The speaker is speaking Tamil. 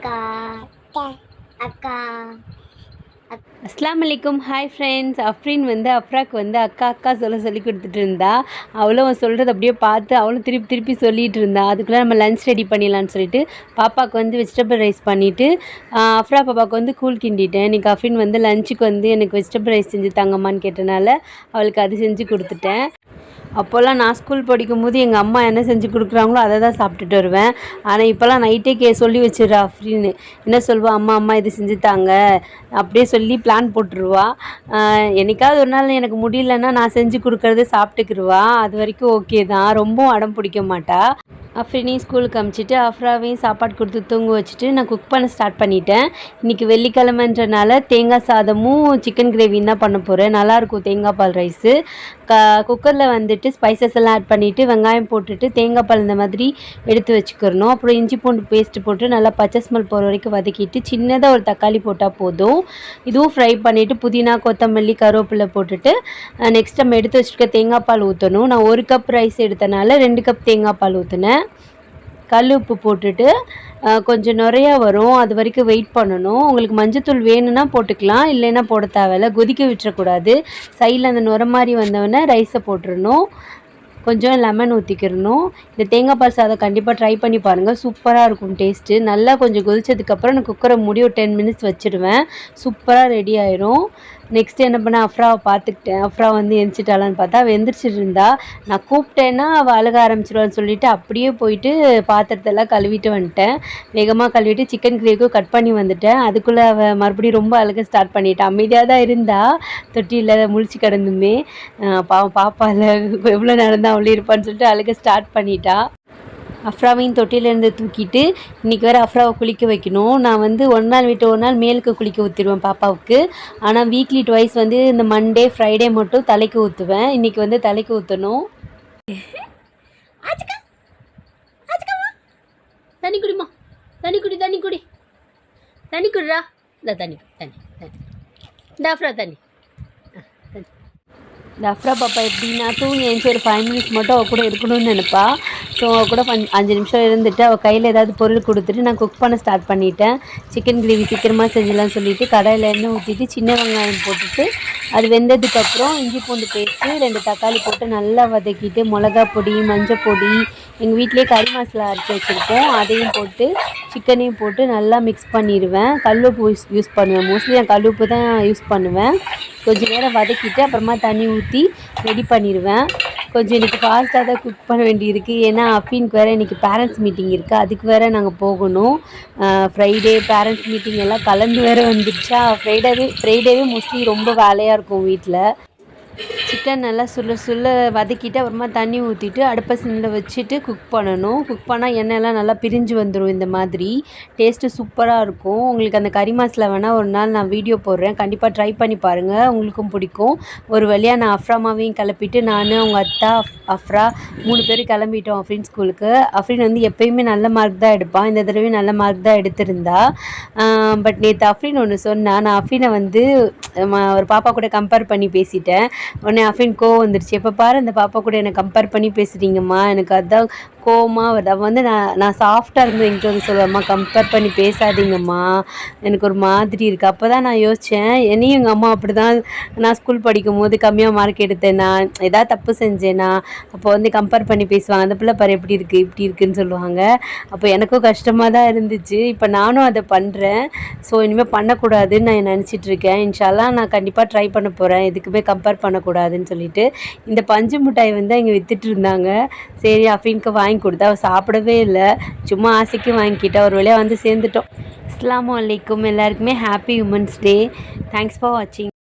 அக்கா அக்கா அஸ்லாம் அலைக்கும் ஹாய் ஃப்ரெண்ட்ஸ் அஃப்ரின் வந்து அஃப்ராக்கு வந்து அக்கா அக்கா சொல்ல சொல்லி கொடுத்துட்டு இருந்தா அவளும் அவன் சொல்கிறது அப்படியே பார்த்து அவளும் திருப்பி திருப்பி சொல்லிட்டு இருந்தா. அதுக்குள்ளே நம்ம லஞ்ச் ரெடி பண்ணிடலான்னு சொல்லிட்டு பாப்பாவுக்கு வந்து வெஜிடபிள் ரைஸ் பண்ணிவிட்டு அஃப்ரா பாப்பாவுக்கு வந்து கூழ் கிண்டிட்டேன். இன்றைக்கி அஃப்ரின் வந்து லஞ்சுக்கு வந்து எனக்கு வெஜிடபிள் ரைஸ் செஞ்சு தாங்கம்மான்னு கேட்டனால அவளுக்கு அது செஞ்சு கொடுத்துட்டேன். அப்போல்லாம் நான் ஸ்கூல் படிக்கும்போது எங்கள் அம்மா என்ன செஞ்சு கொடுக்குறாங்களோ அதை தான் சாப்பிட்டுட்டு வருவேன். ஆனால் இப்போல்லாம் நைட்டே கே சொல்லி வச்சிடுறா அப்படின்னு என்ன சொல்வா அம்மா அம்மா இது செஞ்சு தாங்க. அப்படியே சொல்லி பிளான் போட்டுருவா. என்னைக்காவது ஒரு நாள் எனக்கு முடியலன்னா நான் செஞ்சு கொடுக்குறத சாப்பிட்டுக்கிருவா. அது வரைக்கும் ஓகே தான். ரொம்பவும் அடம் பிடிக்க மாட்டா. அஃப்ரினையும் ஸ்கூலுக்கு அமுச்சிட்டு அஃப்ராவையும் சாப்பாடு கொடுத்து தூங்க வச்சுட்டு நான் குக் பண்ண ஸ்டார்ட் பண்ணிட்டேன். இன்றைக்கி வெள்ளிக்கிழமைன்றனால தேங்காய் சாதமும் சிக்கன் கிரேவியும் தான் பண்ண போகிறேன் நல்லாயிருக்கும் தேங்காய் பால் ரைஸு க குக்கரில் வந்துட்டு ஸ்பைசஸ் எல்லாம் ஆட் பண்ணிவிட்டு வெங்காயம் போட்டுட்டு தேங்காய் பால் இந்த மாதிரி எடுத்து வச்சுக்கிறணும். அப்புறம் இஞ்சி பூண்டு பேஸ்ட்டு போட்டு நல்லா பச்சை ஸ்மெல் போகிற வரைக்கும் வதக்கிட்டு சின்னதாக ஒரு தக்காளி போட்டால் போதும். இதுவும் ஃப்ரை பண்ணிவிட்டு புதினா கொத்தமல்லி கருவேப்பிலை போட்டுட்டு நெக்ஸ்ட் நம்ம எடுத்து வச்சுருக்க தேங்காய் பால் ஊற்றணும் நான் ஒரு கப் ரைஸ் எடுத்தனால ரெண்டு கப் தேங்காய் பால் ஊற்றினேன் கல் உப்பு போட்டுட்டு கொஞ்சம் நிறையா வரும். அது வரைக்கும் வெயிட் பண்ணணும். உங்களுக்கு மஞ்சத்தூள் வேணும்னா போட்டுக்கலாம். இல்லைன்னா போட தேவையில்ல. கொதிக்க விட்டுறக்கூடாது. சைடில் அந்த நுர மாதிரி வந்தவொடனே ரைஸை போட்டுடணும் கொஞ்சம் லெமன் ஊற்றிக்கிறணும் இந்த தேங்காய் பால் சாதம் கண்டிப்பாக ட்ரை பண்ணி பாருங்கள் சூப்பராக இருக்கும் டேஸ்ட்டு நல்லா கொஞ்சம் கொதிச்சதுக்கப்புறம் நான் குக்கரை மூடி ஒரு டென் மினிட்ஸ் வச்சுடுவேன் சூப்பராக ரெடி ஆயிரும். நெக்ஸ்ட் என்ன பண்ண அஃப்ராவை பார்த்துக்கிட்டேன். அஃப்ரா வந்து எந்திரிச்சிட்டாளான்னு பார்த்தா அவள் எந்திரிச்சிட்டு இருந்தா நான் கூப்பிட்டேன்னா அவள் அழுக ஆரம்பிச்சிருவான்னு சொல்லிட்டு அப்படியே போயிட்டு பாத்திரத்தெல்லாம் கழுவிட்டு வந்துட்டேன். வேகமாக கழுவிட்டு சிக்கன் கிரேவிக்கும் கட் பண்ணி வந்துட்டேன். அதுக்குள்ளே அவள் மறுபடியும் ரொம்ப அழுக ஸ்டார்ட் பண்ணிட்டான் அமைதியாக தான் இருந்தா தொட்டியில் முழிச்சு கிடந்துமே. அஹ் பாவம் எவ்வளோ நேரம் தான் அவளே இருப்பான்னு சொல்லிட்டு அழுக ஸ்டார்ட் பண்ணிட்டா. அஃப்ராவையும் தொட்டிலேருந்து தூக்கிட்டு இன்றைக்கி வேறு அஃப்ராவை குளிக்க வைக்கணும். நான் வந்து ஒரு நாள் விட்டு ஒரு நாள் மேலுக்கு குளிக்க ஊற்றிடுவேன் பாப்பாவுக்கு. ஆனால் வீக்லி ட்வைஸ் வந்து இந்த மண்டே ஃப்ரைடே மட்டும் தலைக்கு ஊற்றுவேன் இன்றைக்கி வந்து தலைக்கு ஊற்றணும் தண்ணி குடிமா தண்ணி குடி தண்ணி குடி. தண்ணி குடிடா இந்த தண்ணி தண்ணி இந்த அஃப்ரா தண்ணி. இந்த அஃப்ரா பாப்பா எப்படின்னா தூங்கி எழுந்துச்சு ஒரு ஃபைவ் மினிட்ஸ் மட்டும் அவள் கூட இருக்கணும்னு நினைப்பா. ஸோ அவள் கூட பஞ் அஞ்சு நிமிஷம் இருந்துட்டு அவள் கையில் ஏதாவது பொருள் கொடுத்துட்டு நான் குக் பண்ண ஸ்டார்ட் பண்ணிட்டேன். சிக்கன் கிரேவி சீக்கிரமாக செஞ்சிடலாம்னு சொல்லிவிட்டு கடையில் எண்ணெய் ஊற்றிட்டு சின்ன வெங்காயம் போட்டுட்டு அது வெந்ததுக்கப்புறம் இஞ்சி பூண்டு பேஸ்ட்டு ரெண்டு தக்காளி போட்டு நல்லா வதக்கிட்டு மிளகா பொடி மஞ்சள் பொடி எங்கள் வீட்டிலே கறி மசாலா அரைச்சி வச்சுருக்கோம் அதையும் போட்டு சிக்கனையும் போட்டு நல்லா மிக்ஸ் பண்ணிடுவேன். கல்லுப்பு யூஸ் யூஸ் பண்ணுவேன். மோஸ்ட்லி நான் கல்லுப்பு தான் யூஸ் பண்ணுவேன். கொஞ்சம் நேரம் வதக்கிட்டு அப்புறமா தண்ணி ஊற்றி ரெடி பண்ணிடுவேன். கொஞ்சம் இன்றைக்கி ஃபாஸ்ட்டாக தான் குக் பண்ண வேண்டியிருக்கு. ஏன்னா அஃபீனுக்கு வேறு இன்றைக்கி பேரண்ட்ஸ் மீட்டிங் இருக்குது அதுக்கு வேறு நாங்கள் போகணும். ஃப்ரைடே பேரண்ட்ஸ் மீட்டிங் எல்லாம் கலந்து வேறு வந்துடுச்சா ஃப்ரைடேவே ஃப்ரைடேவே மோஸ்ட்லி ரொம்ப வேலையாக இருக்கும் வீட்டில் சிக்கன் நல்லா சுள்ள சுள்ள வதக்கிட்டு அப்புறமா தண்ணி ஊற்றிட்டு அடுப்பை சிம்மில் வச்சுட்டு குக் பண்ணணும். குக் பண்ணால் எண்ணெய்லாம் நல்லா பிரிஞ்சு வந்துடும் இந்த மாதிரி. டேஸ்ட்டு சூப்பராக இருக்கும். உங்களுக்கு அந்த கறி மாசில் வேணால் ஒரு நாள் நான் வீடியோ போடுறேன். கண்டிப்பாக ட்ரை பண்ணி பாருங்கள் உங்களுக்கும் பிடிக்கும். ஒரு வழியாக நான் அஃப்ராமாவையும் கிளப்பிட்டு நான் அவங்க அத்தா அஃப்ரா மூணு பேரும் கிளம்பிட்டோம் அஃப்ரின் ஸ்கூலுக்கு. அஃப்ரின் வந்து எப்பயுமே நல்ல மார்க் தான் எடுப்பான். இந்த தடவையும் நல்ல மார்க் தான் எடுத்திருந்தா. பட் நேற்று அஃப்ரின் ஒன்று சொன்னா நான் அஃப்ரினை வந்து ஒரு பாப்பா கூட கம்பேர் பண்ணி பேசிட்டேன். உடனே அஃபின் கோவம் வந்துருச்சு. எப்போ பாரு அந்த பாப்பா கூட என்னை கம்பேர் பண்ணி பேசுகிறீங்கம்மா எனக்கு அதான் கோவமாக வருது. அவள் வந்து நான் நான் சாஃப்டாக இருந்து என்கிட்ட வந்து சொல்லுவேம்மா கம்பேர் பண்ணி பேசாதீங்கம்மா. எனக்கு ஒரு மாதிரி இருக்குது அப்போ தான் நான் யோசித்தேன் என்னையும் எங்கள் அம்மா அப்படி தான் நான் ஸ்கூல் படிக்கும் போது கம்மியாக மார்க் எடுத்தேனா ஏதாவது தப்பு செஞ்சேனா அப்போ வந்து கம்பேர் பண்ணி பேசுவாங்க. அந்த பிள்ளை பாரு எப்படி இருக்குது இப்படி இருக்குன்னு சொல்லுவாங்க. அப்போ எனக்கும் கஷ்டமாக தான் இருந்துச்சு. இப்போ நானும் அதை பண்ணுறேன் ஸோ இனிமேல் பண்ணக்கூடாதுன்னு நான் நினச்சிட்டு இருக்கேன். இன்ஷால்லாம் நான் கண்டிப்பாக ட்ரை பண்ண போகிறேன் எதுக்குமே கம்பேர் பண்ணக்கூடாதுன்னு சொல்லிட்டு இந்த பஞ்சு மிட்டாய் வந்து இங்கே வித்துட்டு இருந்தாங்க. சரி அஃபீனுக்கு வாங்கி வாங்கி கொடுத்தா அவள் சாப்பிடவே இல்லை. சும்மா ஆசைக்கு வாங்கிக்கிட்டா. ஒரு வழியாக வந்து சேர்ந்துட்டோம். அஸ்ஸலாமு அலைக்கும். எல்லாருக்குமே happy women's day thanks for வாட்சிங்